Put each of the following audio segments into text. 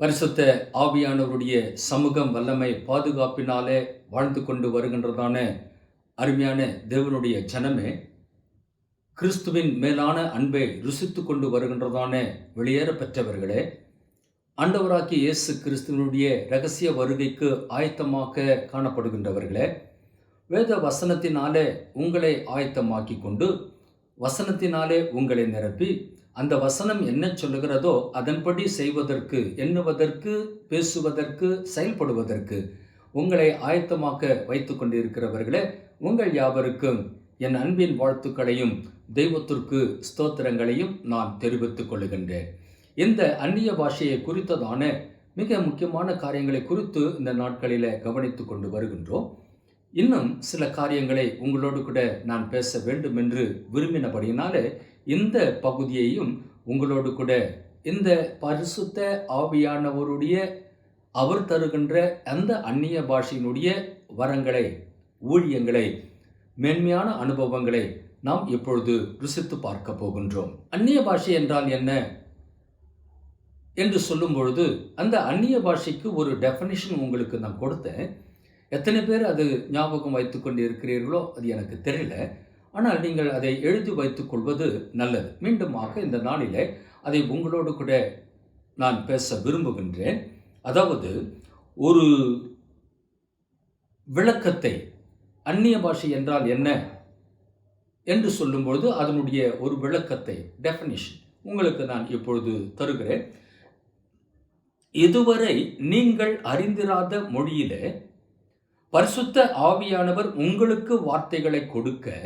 பரிசுத்த ஆவியானவருடைய சமூகம் வல்லமை பாதுகாப்பினாலே வாழ்ந்து கொண்டு வருகின்றதான அருமையான தேவனுடைய ஜனமே கிறிஸ்துவின் மேலான அன்பை ருசித்து கொண்டு வருகின்றதான வெளியேற பெற்றவர்களே அண்டவராக்கி இயேசு கிறிஸ்துவனுடைய ரகசிய வருகைக்கு ஆயத்தமாக காணப்படுகின்றவர்களே வேத வசனத்தினாலே உங்களை ஆயத்தமாக்கி கொண்டு வசனத்தினாலே உங்களை நிரப்பி அந்த வசனம் என்ன சொல்லுகிறதோ அதன்படி செய்வதற்கு எண்ணுவதற்கு பேசுவதற்கு செயல்படுவதற்கு உங்களை ஆயத்தமாக்க வைத்து கொண்டிருக்கிறவர்களே உங்கள் யாவருக்கும் என் அன்பின் வாழ்த்துக்களையும் தெய்வத்திற்கு ஸ்தோத்திரங்களையும் நான் தெரிவித்துக் கொள்ளுகின்றேன் இந்த அந்நிய பாஷையை குறித்ததான மிக முக்கியமான காரியங்களை குறித்து இந்த நாட்களில் கவனித்து கொண்டு வருகின்றோம். இன்னும் சில காரியங்களை உங்களோடு கூட நான் பேச வேண்டும் என்று விரும்பினபடியினாலே இந்த பகுதியையும் உங்களோடு கூட இந்த பரிசுத்த ஆவியானவருடைய அவர் தருகின்ற அந்த அந்நிய பாஷையினுடைய வரங்களை ஊழியங்களை மேன்மையான அனுபவங்களை நாம் இப்பொழுது ருசித்து பார்க்க போகின்றோம். அந்நிய பாஷை என்றால் என்ன? என்று சொல்லும் பொழுது அந்த அந்நிய பாஷைக்கு ஒரு டெஃபனிஷன் உங்களுக்கு நான் கொடுத்தேன். எத்தனை பேர் அது ஞாபகம் வைத்து கொண்டு இருக்கிறீர்களோ அது எனக்கு தெரியல. ஆனால் நீங்கள் அதை எழுதி வைத்துக் கொள்வது நல்லது. மீண்டுமாக இந்த நாளிலே அதை உங்களோடு கூட நான் பேச விரும்புகின்றேன். அதாவது ஒரு விளக்கத்தை அந்நிய பாஷை என்றால் என்ன என்று சொல்லும்பொழுது அதனுடைய ஒரு விளக்கத்தை டெஃபனிஷன் உங்களுக்கு நான் இப்பொழுது தருகிறேன். இதுவரை நீங்கள் அறிந்திராத மொழியிலே பரிசுத்த ஆவியானவர் உங்களுக்கு வார்த்தைகளை கொடுக்க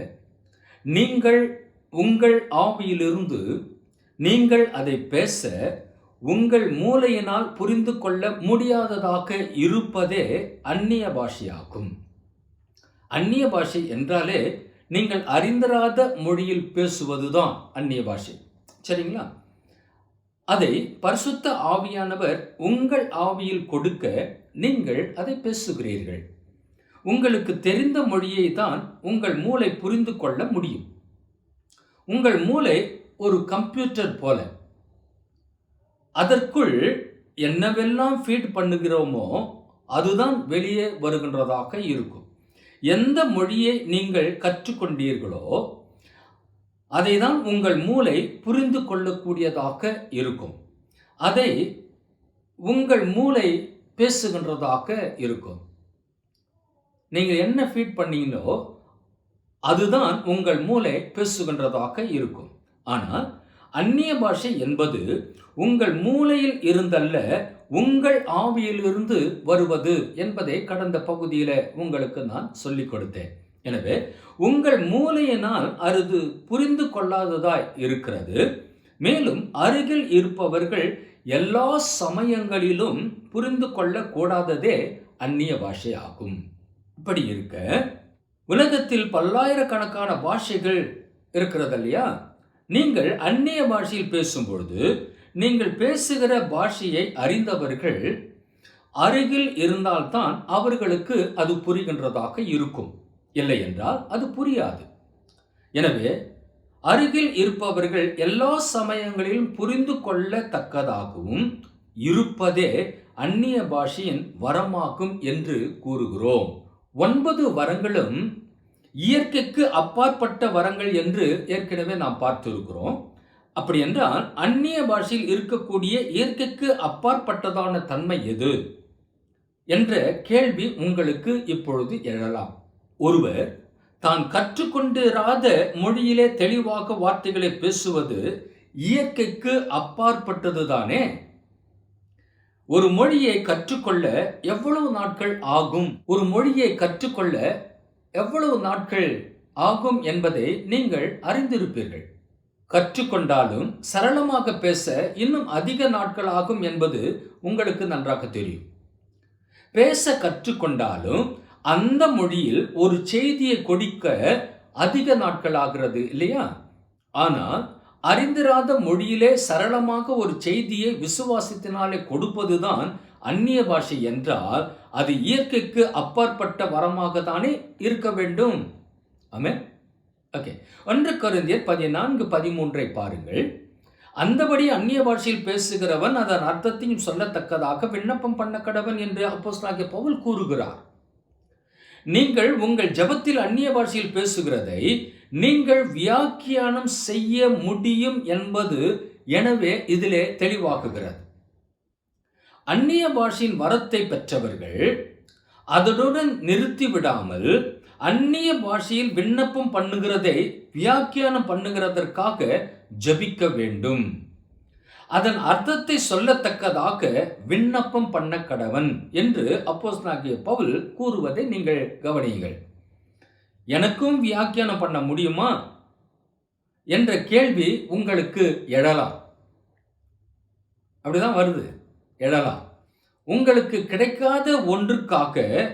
நீங்கள் உங்கள் ஆவியிலிருந்து நீங்கள் அதை பேச உங்கள் மூளையினால் புரிந்து கொள்ள முடியாததாக இருப்பதே அந்நிய பாஷையாகும். அந்நிய பாஷை என்றாலே நீங்கள் அறிந்தராத மொழியில் பேசுவதுதான் அந்நிய பாஷை. சரிங்களா? அதை பரிசுத்த ஆவியானவர் உங்கள் ஆவியில் கொடுக்க நீங்கள் அதை பேசுகிறீர்கள். உங்களுக்கு தெரிந்த மொழியை தான் உங்கள் மூளை புரிந்து கொள்ள முடியும். உங்கள் மூளை ஒரு கம்ப்யூட்டர் போல. அதற்குள் என்னவெல்லாம் ஃபீட் பண்ணுகிறோமோ அதுதான் வெளியே வருகின்றதாக இருக்கும். எந்த மொழியை நீங்கள் கற்றுக்கொண்டீர்களோ அதை தான் உங்கள் மூளை புரிந்து கொள்ளக்கூடியதாக இருக்கும். அதை உங்கள் மூளை பேசுகின்றதாக இருக்கும். நீங்கள் என்ன ஃபீட் பண்ணீங்களோ அதுதான் உங்கள் மூளை பேசுகின்றதாக இருக்கும். ஆனால் அந்நிய பாஷை என்பது உங்கள் மூளையில் இருந்தல்ல உங்கள் ஆவியிலிருந்து வருவது என்பதை கடந்த பகுதியில் உங்களுக்கு நான் சொல்லிக் கொடுத்தேன். எனவே உங்கள் மூளையினால் அது புரிந்து கொள்ளாததாய் இருக்கிறது. மேலும் அருகில் இருப்பவர்கள் எல்லா சமயங்களிலும் புரிந்து கொள்ளக்கூடாததே அந்நிய பாஷை ஆகும். இப்படி இருக்க உலகத்தில் பல்லாயிரக்கணக்கான பாஷைகள் இருக்கிறது இல்லையா? நீங்கள் அந்நிய பாஷையில் பேசும்பொழுது நீங்கள் பேசுகிற பாஷையை அறிந்தவர்கள் அருகில் இருந்தால்தான் அவர்களுக்கு அது புரிகின்றதாக இருக்கும். இல்லை என்றால் அது புரியாது. எனவே அருகில் இருப்பவர்கள் எல்லா சமயங்களிலும் புரிந்து கொள்ளத்தக்கதாகவும் இருப்பதே அந்நிய பாஷையின் வரமாகும் என்று கூறுகிறோம். ஒன்பது வரங்களும் இயற்கைக்கு அப்பாற்பட்ட வரங்கள் என்று ஏற்கனவே நாம் பார்த்திருக்கிறோம். அப்படி என்றால் அந்நிய பாஷையில் இருக்கக்கூடிய இயற்கைக்கு அப்பாற்பட்டதான தன்மை எது? என்ற கேள்வி உங்களுக்கு இப்பொழுது எழலாம். ஒருவர் தான் கற்றுக்கொண்டிராத மொழியிலே தெளிவாக வார்த்தைகளை பேசுவது இயற்கைக்கு அப்பாற்பட்டதுதானே? ஒரு மொழியை கற்றுக்கொள்ள எவ்வளவு நாட்கள் ஆகும்? ஒரு மொழியை கற்றுக்கொள்ள எவ்வளவு நாட்கள் ஆகும் என்பதை நீங்கள் அறிந்திருப்பீர்கள். கற்றுக்கொண்டாலும் சரளமாக பேச இன்னும் அதிக நாட்கள் ஆகும் என்பது உங்களுக்கு நன்றாக தெரியும். பேச கற்றுக்கொண்டாலும் அந்த மொழியில் ஒரு செய்தியை கொடுக்க அதிக நாட்கள் ஆகிறது இல்லையா? ஆனால் அறிந்திராத மொழியிலே சரளமாக ஒரு செய்தியை விசுவாசத்தினாலே கொடுப்பதுதான் அந்நிய பாஷை என்றால் அது இயற்கைக்கு அப்பாற்பட்ட வரமாக தானே இருக்க வேண்டும். ஆமே ஓகே. ஒன்று கருந்தியர் பதினான்கு பதிமூன்றை பாருங்கள். அந்தபடி அந்நிய பாஷையில் பேசுகிறவன் அதன் அர்த்தத்தையும் சொல்லத்தக்கதாக விண்ணப்பம் பண்ண கடவன் என்று அப்போஸ்தலனாகிய பவுல் கூறுகிறார். நீங்கள் உங்கள் ஜெபத்தில் அந்நிய பாஷையில் பேசுகிறதை நீங்கள் வியாக்கியானம் செய்ய முடியும் என்பது எனவே இதிலே தெளிவாக்குகிறது. அந்நிய பாஷையின் வரத்தை பெற்றவர்கள் அதனுடன் நிறுத்தி விடாமல் அந்நிய பாஷையில் விண்ணப்பம் பண்ணுகிறதை வியாக்கியானம் பண்ணுகிறதற்காக ஜபிக்க வேண்டும். அதன் அர்த்தத்தை சொல்லத்தக்கதாக விண்ணப்பம் பண்ண கடவன் என்று அப்போஸ்தலனாகிய பவுல் கூறுவதை நீங்கள் கவனியுங்கள். எனக்கும் வியாக்கியானம் பண்ண முடியுமா? என்ற கேள்வி உங்களுக்கு எழலாம். அப்படிதான் வருது. எழலாம். உங்களுக்கு கிடைக்காத ஒன்றுக்காக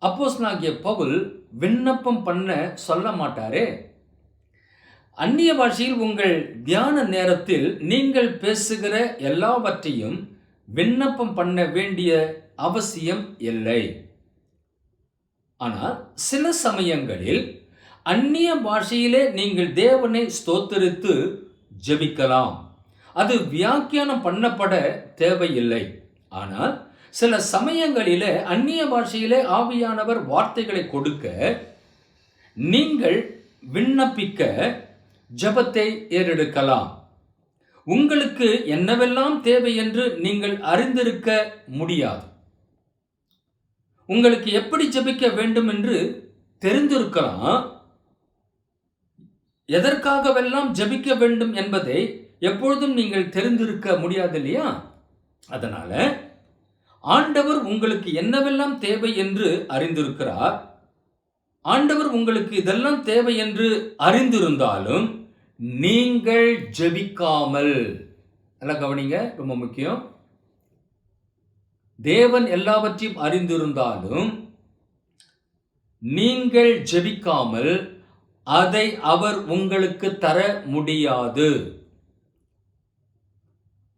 அப்போஸ் நாகிய பவுல் விண்ணப்பம் பண்ண சொல்ல மாட்டாரே. அந்நிய பாஷையில் உங்கள் தியான நேரத்தில் நீங்கள் பேசுகிற எல்லாவற்றையும் விண்ணப்பம் பண்ண வேண்டிய அவசியம் இல்லை. ஆனால் சில சமயங்களில் அந்நிய பாஷையிலே நீங்கள் தேவனை ஸ்தோத்தரித்து ஜெபிக்கலாம். அது வியாக்கியானம் பண்ணப்பட தேவையில்லை. ஆனால் சில சமயங்களிலே அந்நிய பாஷையிலே ஆவியானவர் வார்த்தைகளை கொடுக்க நீங்கள் விண்ணப்பிக்க ஜெபத்தை ஏறெடுக்கலாம். உங்களுக்கு என்னவெல்லாம் தேவை என்று நீங்கள் அறிந்திருக்க முடியாது. உங்களுக்கு எப்படி ஜெபிக்க வேண்டும் என்று தெரிந்திருக்கலாம். எதற்காகவெல்லாம் ஜெபிக்க வேண்டும் என்பதை எப்பொழுதும் நீங்கள் தெரிந்திருக்க முடியாது இல்லையா அதனால ஆண்டவர் உங்களுக்கு என்னவெல்லாம் தேவை என்று அறிந்திருக்கிறார். ஆண்டவர் உங்களுக்கு இதெல்லாம் தேவை என்று அறிந்திருந்தாலும் நீங்கள் ஜெபிக்காமல். நல்லா கவனிங்க ரொம்ப முக்கியம். தேவன் எல்லாவற்றையும் அறிந்திருந்தாலும் நீங்கள் ஜெபிக்காமல் அதை அவர் உங்களுக்கு தர முடியாது.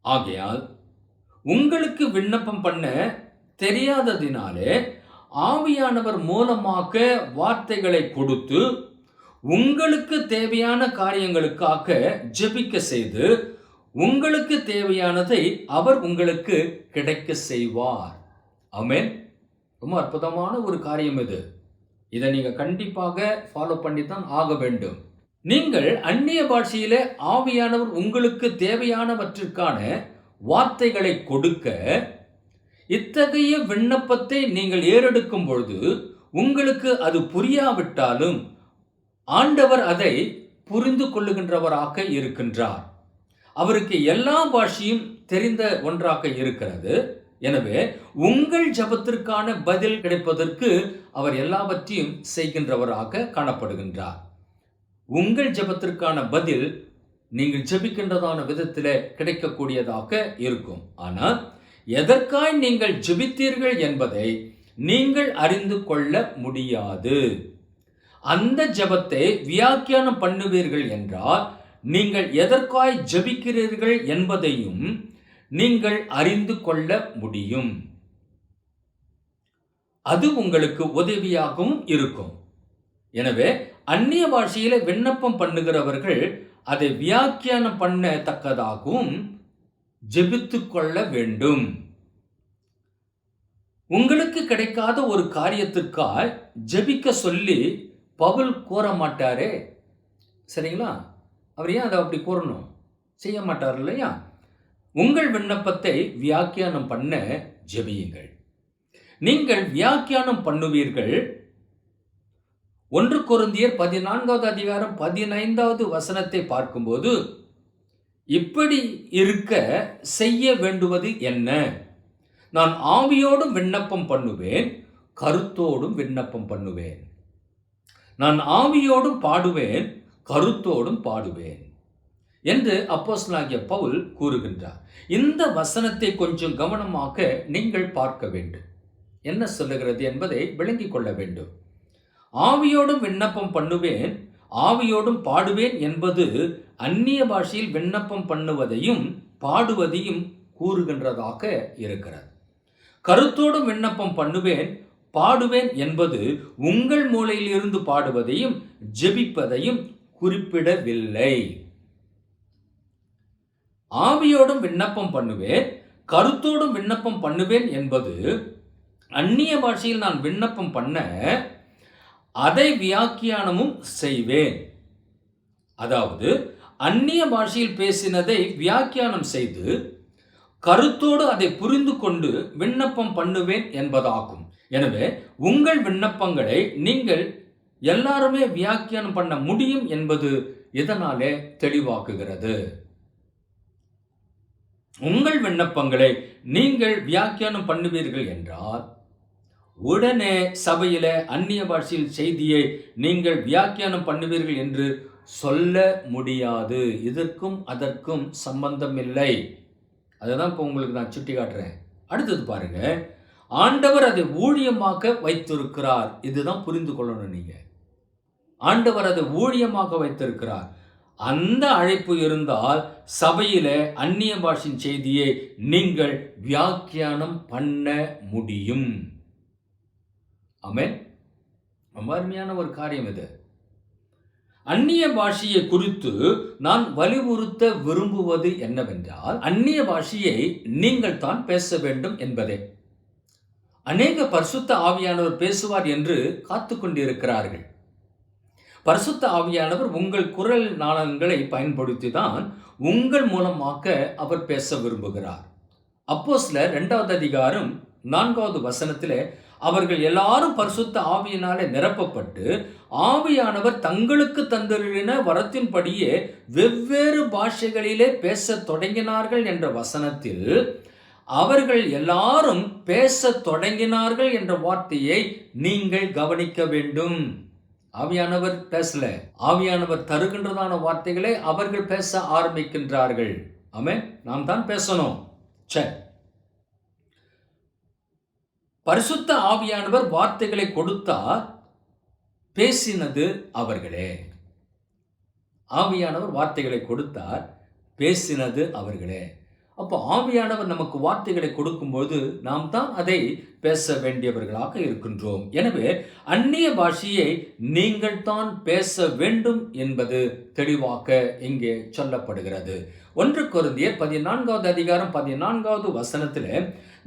ஆகையால் உங்களுக்கு விண்ணப்பம் பண்ண தெரியாததினாலே ஆவியானவர் மூலமாக வார்த்தைகளை கொடுத்து உங்களுக்கு தேவையான காரியங்களுக்காக ஜெபிக்க செய்து உங்களுக்கு தேவையானதை அவர் உங்களுக்கு கிடைக்க செய்வார். அமேன் ரொம்ப அற்புதமான ஒரு காரியம் இது. இதை நீங்கள் கண்டிப்பாக ஃபாலோ பண்ணி தான் ஆக வேண்டும். நீங்கள் அந்நிய பாஷையிலே ஆவியானவர் உங்களுக்கு தேவையானவற்றிற்கான வார்த்தைகளை கொடுக்க இத்தகைய விண்ணப்பத்தை நீங்கள் ஏறெடுக்கும் பொழுது உங்களுக்கு அது புரியாவிட்டாலும் ஆண்டவர் அதை புரிந்து கொள்ளுகின்றவராக இருக்கின்றார். அவருக்கு எல்லா பாஷையும் தெரிந்த ஒன்றாக இருக்கிறது. எனவே உங்கள் ஜபத்திற்கான பதில் கிடைப்பதற்கு அவர் எல்லாவற்றையும் செய்கின்றவராக காணப்படுகின்றார். உங்கள் ஜபத்திற்கான பதில் நீங்கள் ஜெபிக்கின்றதான விதத்தில் கிடைக்கக்கூடியதாக இருக்கும். ஆனால் எதற்காய் நீங்கள் ஜெபித்தீர்கள் என்பதை நீங்கள் அறிந்து கொள்ள முடியாது. அந்த ஜெபத்தை வியாக்கியானம் பண்ணுவீர்கள் என்றால் நீங்கள் எதற்காய் ஜெபிக்கிறீர்கள் என்பதையும் நீங்கள் அறிந்து கொள்ள முடியும். அது உங்களுக்கு உதவியாகவும் இருக்கும். எனவே அந்நிய பாஷையில விண்ணப்பம் பண்ணுகிறவர்கள் அதை வியாக்கியானம் பண்ணத்தக்கதாகவும் ஜெபித்து கொள்ள வேண்டும். உங்களுக்கு கிடைக்காத ஒரு காரியத்துக்காய் ஜெபிக்க சொல்லி பவுல் கூற மாட்டாரே சரிங்களா? அவர் ஏன் அதை அப்படி கூறணும்? செய்ய மாட்டார் இல்லையா? உங்கள் விண்ணப்பத்தை வியாக்கியானம் பண்ண ஜெபியுங்கள். நீங்கள் வியாக்கியானம் பண்ணுவீர்கள். ஒன்று குருந்தியர் பதினான்காவது அதிகாரம் பதினைந்தாவது வசனத்தை பார்க்கும்போது இப்படி இருக்க செய்ய வேண்டுவது என்ன? நான் ஆவியோடும் விண்ணப்பம் பண்ணுவேன் கருத்தோடும் விண்ணப்பம் பண்ணுவேன். நான் ஆவியோடும் பாடுவேன் கருத்தோடும் பாடுவேன் என்று அப்போஸ்லாகிய பவுல் கூறுகின்றார். இந்த வசனத்தை கொஞ்சம் கவனமாக நீங்கள் பார்க்க வேண்டும். என்ன சொல்லுகிறது என்பதை விளங்கிக் கொள்ள வேண்டும். ஆவியோடும் விண்ணப்பம் பண்ணுவேன் ஆவியோடும் பாடுவேன் என்பது அந்நிய பாஷையில் விண்ணப்பம் பண்ணுவதையும் பாடுவதையும் கூறுகின்றதாக இருக்கிறது. கருத்தோடும் விண்ணப்பம் பண்ணுவேன் பாடுவேன் என்பது உங்கள் மூலையிலிருந்து பாடுவதையும் ஜெபிப்பதையும் குறிப்பிடவில்லை. ஆவியோடும் விண்ணப்பம் பண்ணுவேன் கருத்தோடும் விண்ணப்பம் பண்ணுவேன் என்பது அந்நிய பாஷையில் நான் விண்ணப்பம் பண்ண அதை வியாக்கியானமும் செய்வேன். அதாவது அந்நிய பாஷையில் பேசினதை வியாக்கியானம் செய்து கருத்தோடு அதை புரிந்து கொண்டு விண்ணப்பம் பண்ணுவேன் என்பதாகும். எனவே உங்கள் விண்ணப்பங்களை நீங்கள் எல்லாருமே வியாக்கியானம் பண்ண முடியும் என்பது இதனாலே தெளிவாக்குகிறது? உங்கள் விண்ணப்பங்களை நீங்கள் வியாக்கியானம் பண்ணுவீர்கள் என்றால் உடனே சபையில அந்நிய பாஷையில் செய்தியை நீங்கள் வியாக்கியானம் பண்ணுவீர்கள் என்று சொல்ல முடியாது. இதற்கும் அதற்கும் சம்பந்தம் இல்லை அதுதான் இப்போ உங்களுக்கு நான் சுட்டி காட்டுறேன் அடுத்தது பாருங்க. ஆண்டவர் அதை ஊழியமாக வைத்திருக்கிறார். இதுதான் புரிந்து கொள்ளணும் நீங்கள் ஆண்டவர் அதை ஊழியமாக வைத்திருக்கிறார். அந்த அழைப்பு இருந்தால் சபையில அந்நிய பாஷின் செய்தியை நீங்கள் வியாக்கியானம் பண்ண முடியும். ஆமென். ரொம்ப அருமையான ஒரு காரியம் இது. அந்நிய பாஷையை குறித்து நான் வலியுறுத்த விரும்புவது என்னவென்றால் அந்நிய பாஷையை நீங்கள் தான் பேச வேண்டும் என்பதே. அநேக பரிசுத்த ஆவியானவர் பேசுவார் என்று காத்து கொண்டிருக்கிறார்கள் பரிசுத்த ஆவியானவர் உங்கள் குரல் நாளங்களை பயன்படுத்தி தான் உங்கள் மூலமாக அவர் பேச விரும்புகிறார். அப்போ சில ரெண்டாவது அதிகாரம் நான்காவது வசனத்தில் அவர்கள் எல்லாரும் பரிசுத்த ஆவியினாலே நிரப்பப்பட்டு ஆவியானவர் தங்களுக்கு தந்திருந்த வரத்தின்படியே வெவ்வேறு பாஷைகளிலே பேசத் தொடங்கினார்கள் என்ற வசனத்தில் அவர்கள் எல்லாரும் பேசத் தொடங்கினார்கள் என்ற வார்த்தையை நீங்கள் கவனிக்க வேண்டும். ஆவியானவர் பேசல. ஆவியானவர் தருகின்றதான வார்த்தைகளை அவர்கள் பேச ஆரம்பிக்கின்றார்கள். ஆமே நாம் தான் பேசணும். சரி பரிசுத்த ஆவியானவர் வார்த்தைகளை கொடுத்தார். பேசினது அவர்களே. ஆவியானவர் வார்த்தைகளை கொடுத்தார். பேசினது அவர்களே. அப்போ ஆவியானவர் நமக்கு வார்த்தைகளை கொடுக்கும்போது நாம் தான் அதை பேச வேண்டியவர்களாக இருக்கின்றோம். எனவே அந்நிய பாஷையை நீங்கள் தான் பேச வேண்டும் என்பது தெளிவாக இங்கே சொல்லப்படுகிறது. ஒன்று கொருந்தியர் பதினான்காவது அதிகாரம் பதினான்காவது வசனத்தில்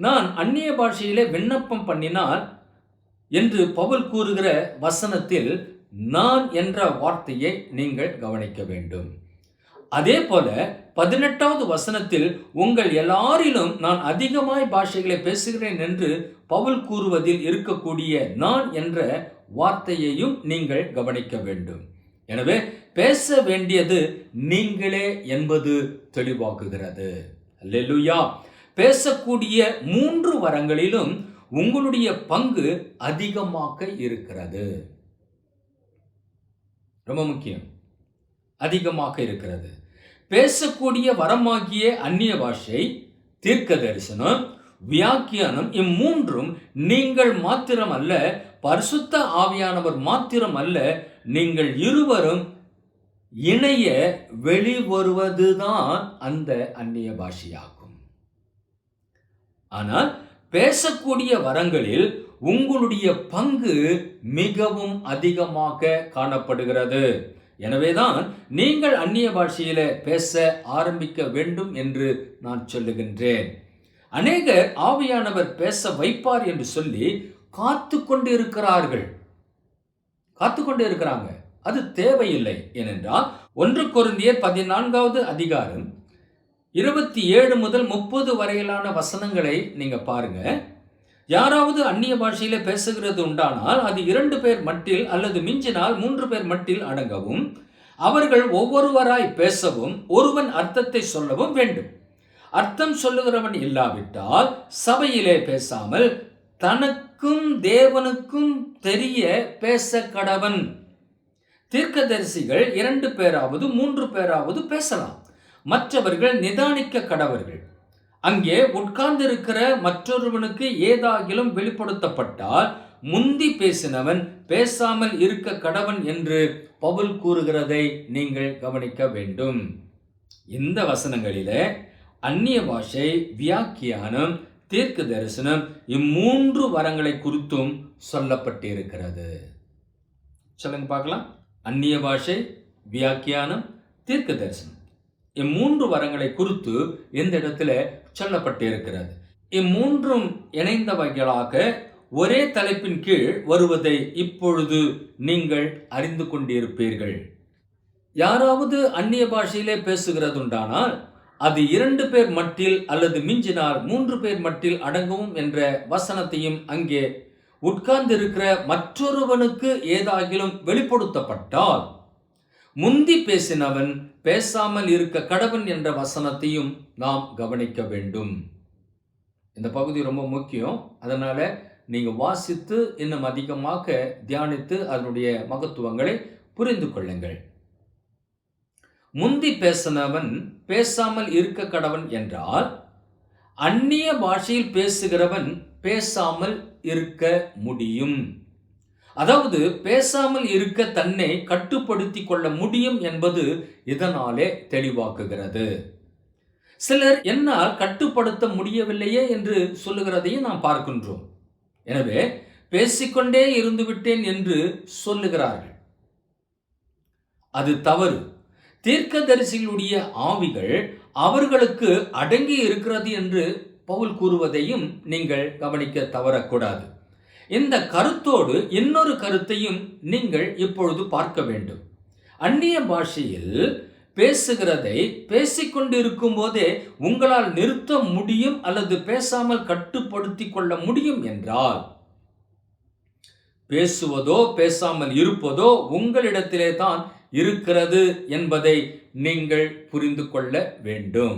நான் அந்நிய பாஷையிலே விண்ணப்பம் பண்ணினால் என்று பவுல் கூறுகிற வசனத்தில் நான் என்ற வார்த்தையை நீங்கள் கவனிக்க வேண்டும். அதே போல பதினெட்டாவது வசனத்தில் உங்கள் எல்லாரிலும் நான் அதிகமாய் பாஷைகளை பேசுகிறேன் என்று பவுல் கூறுவதில் இருக்கக்கூடிய நான் என்ற வார்த்தையையும் நீங்கள் கவனிக்க வேண்டும். எனவே பேச வேண்டியது நீங்களே என்பது தெளிவாக்குகிறது. லெலுயா பேசக்கூடிய மூன்று வரங்களிலும் உங்களுடைய பங்கு அதிகமாக இருக்கிறது. ரொம்ப முக்கியம். அதிகமாக இருக்கிறது. பேசக்கூடிய வரமாகிய அந்நிய பாஷை தீர்க்க தரிசனம் வியாக்கியானம் இம்மூன்றும் நீங்கள் மாத்திரம் அல்ல பரிசுத்த ஆவியானவர் மாத்திரம் அல்ல நீங்கள் இருவரும் இணைய வெளிவருவதுதான் அந்த அந்நிய பாஷையாகும். ஆனால் பேசக்கூடிய வரங்களில் உங்களுடைய பங்கு மிகவும் அதிகமாக காணப்படுகிறது. எனவேதான் நீங்கள் அந்நிய பாஷையில் பேச ஆரம்பிக்க வேண்டும் என்று நான் சொல்லுகின்றேன். அநேகர் ஆவியானவர் பேச வைப்பார் என்று சொல்லி காத்து கொண்டு இருக்கிறார்கள் காத்து கொண்டு இருக்கிறாங்க. அது தேவையில்லை. ஏனென்றால் ஒன்று குருந்தியர் பதினான்காவது அதிகாரம் இருபத்தி ஏழு முதல் முப்பது வரையிலான வசனங்களை நீங்கள் பாருங்கள் யாராவது அந்நிய பாஷையில பேசுகிறது உண்டானால் அது இரண்டு பேர் மட்டில் அல்லது மிஞ்சினால் மூன்று பேர் மட்டில் அடங்கவும் அவர்கள் ஒவ்வொருவராய் பேசவும் ஒருவன் அர்த்தத்தை சொல்லவும் வேண்டும். அர்த்தம் சொல்லுகிறவன் இல்லாவிட்டால் சபையிலே பேசாமல் தனக்கும் தேவனுக்கும் தெரிய பேச கடவன் தீர்க்கதரிசிகள் இரண்டு பேராவது மூன்று பேராவது பேசலாம். மற்றவர்கள் நிதானிக்க கடவர்கள். அங்கே உட்கார்ந்திருக்கிற மற்றொருவனுக்கு ஏதாகிலும் வெளிப்படுத்தப்பட்டால் முந்தி பேசினவன் பேசாமல் இருக்க கடவன் என்று பவுல் கூறுகிறதை நீங்கள் கவனிக்க வேண்டும். இந்த வசனங்களிலே அந்நிய பாஷை வியாக்கியானம் தீர்க்க தரிசனம் இம்மூன்று வரங்களை குறித்தும் சொல்லப்பட்டிருக்கிறது. சொல்லுங்க பார்க்கலாம். அந்நிய பாஷை வியாக்கியானம் தீர்க்க தரிசனம். இம்மூன்று வரங்களை குறித்து இந்த இடத்துல சொல்லப்பட்டிருக்கிறது. இம்மூன்றும் இணைந்தவைகளாக ஒரே தலைப்பின் கீழ் வருவதை இப்பொழுது நீங்கள் அறிந்து கொண்டிருப்பீர்கள். யாராவது அந்நிய பாஷையிலே பேசுகிறதுண்டானால் அது இரண்டு பேர் மட்டில் அல்லது மிஞ்சினால் மூன்று பேர் மட்டில் அடங்கும் என்ற வசனத்தையும் அங்கே உட்கார்ந்திருக்கிற மற்றொருவனுக்கு ஏதாகிலும் வெளிப்படுத்தப்பட்டால் முந்தி பேசினவன் பேசாமல் இருக்க கடவன் என்ற வசனத்தையும் நாம் கவனிக்க வேண்டும். இந்த பகுதி ரொம்ப முக்கியம். அதனால் நீங்கள் வாசித்து இன்னும் அதிகமாக தியானித்து அதனுடைய மகத்துவங்களை புரிந்து கொள்ளுங்கள். முந்தி பேசினவன் பேசாமல் இருக்க கடவன் என்றால் அந்நிய பாஷையில் பேசுகிறவன் பேசாமல் இருக்க முடியும். அதாவது பேசாமல் இருக்க தன்னை கட்டுப்படுத்தி கொள்ள முடியும் என்பது இதனாலே தெளிவாக்குகிறது. சிலர் என்னால் கட்டுப்படுத்த முடியவில்லையே என்று சொல்லுகிறதையும் நாம் பார்க்கின்றோம். எனவே பேசிக்கொண்டே இருந்துவிட்டேன் என்று சொல்லுகிறார்கள். அது தவறு. தீர்க்கதரிசிகளுடைய ஆவிகள் அவர்களுக்கு அடங்கி இருக்கிறது என்று பவுல் கூறுவதையும் நீங்கள் கவனிக்க தவறக்கூடாது. இந்த கருத்தோடு இன்னொரு கருத்தையும் நீங்கள் இப்பொழுது பார்க்க வேண்டும். அந்நிய பாஷையில் பேசுகிறதை பேசிக்கொண்டிருக்கும் போதே உங்களால் நிறுத்த முடியும் அல்லது பேசாமல் கட்டுப்படுத்தி கொள்ள முடியும் என்றால் பேசுவதோ பேசாமல் இருப்பதோ உங்களிடத்திலே தான் இருக்கிறது என்பதை நீங்கள் புரிந்து கொள்ள வேண்டும்.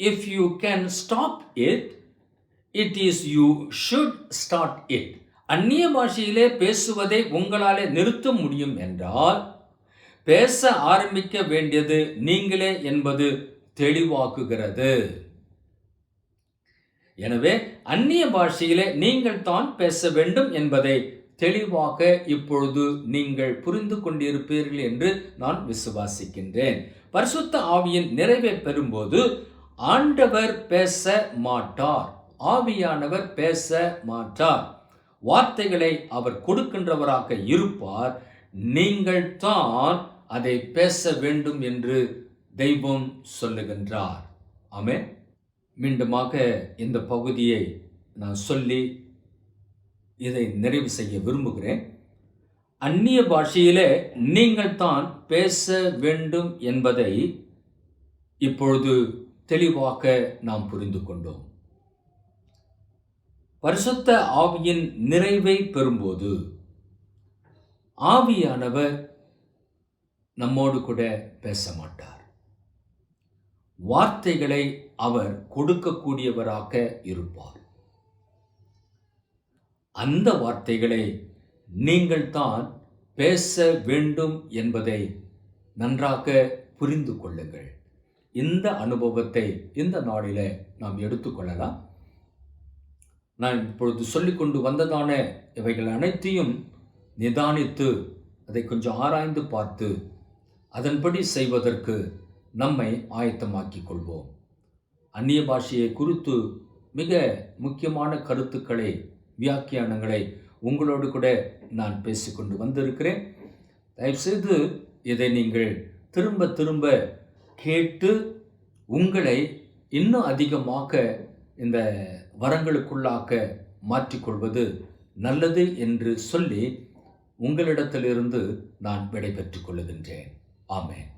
If you can stop it it is you should start it அந்நிய பாஷையிலே பேசுவதை உங்களாலே நிறுத்த முடியும் என்றால் பேச ஆரம்பிக்க வேண்டியது நீங்களே என்பது தெளிவாக்குகிறது. எனவே அந்நிய பாஷையிலே நீங்கள் தான் பேச வேண்டும் என்பதை தெளிவாக இப்பொழுது நீங்கள் புரிந்து கொண்டிருப்பீர்கள் என்று நான் விசுவாசிக்கின்றேன். பரிசுத்த ஆவியின் நிறைவை பெறும்போது ஆண்டவர் பேச மாட்டார். ஆவியானவர் பேச மாட்டார். வார்த்தைகளை அவர் கொடுக்கின்றவராக இருப்பார். நீங்கள் தான் அதை பேச வேண்டும் என்று தெய்வம் சொல்லுகின்றார். ஆமே மீண்டுமாக இந்த பகுதியை நான் சொல்லி இதை நிறைவு செய்ய விரும்புகிறேன். அந்நிய பாஷையிலே நீங்கள் தான் பேச வேண்டும் என்பதை இப்பொழுது தெளிவாக நாம் புரிந்து கொண்டோம். பரிசுத்த ஆவியின் நிறைவை பெறும்போது ஆவியானவர் நம்மோடு கூட பேச மாட்டார் வார்த்தைகளை அவர் கொடுக்கக்கூடியவராக இருப்பார். அந்த வார்த்தைகளை நீங்கள் தான் பேச வேண்டும் என்பதை நன்றாக புரிந்து கொள்ளுங்கள். இந்த அனுபவத்தை இந்த நாளில நாம் எடுத்துக்கொள்ளலாம். நான் இப்பொழுது சொல்லிக்கொண்டு வந்ததான? இவைகள் அனைத்தையும் நிதானித்து அதை கொஞ்சம் ஆராய்ந்து பார்த்து அதன்படி செய்வதற்கு நம்மை ஆயத்தமாக்கிக் கொள்வோம். அந்நிய பாஷையை குறித்து மிக முக்கியமான கருத்துக்களை வியாக்கியானங்களை உங்களோடு கூட நான் பேசிக்கொண்டு வந்திருக்கிறேன். தயவுசெய்து இதை நீங்கள் திரும்ப திரும்ப கேட்டு உங்களை இன்னும் அதிகமாக இந்த வரங்களுக்குள்ளாக்க மாற்றிக்கொள்வது நல்லது என்று சொல்லி உங்களிடத்திலிருந்து நான் விடைபெற்றுக் கொள்ளுகின்றேன். ஆமேன்.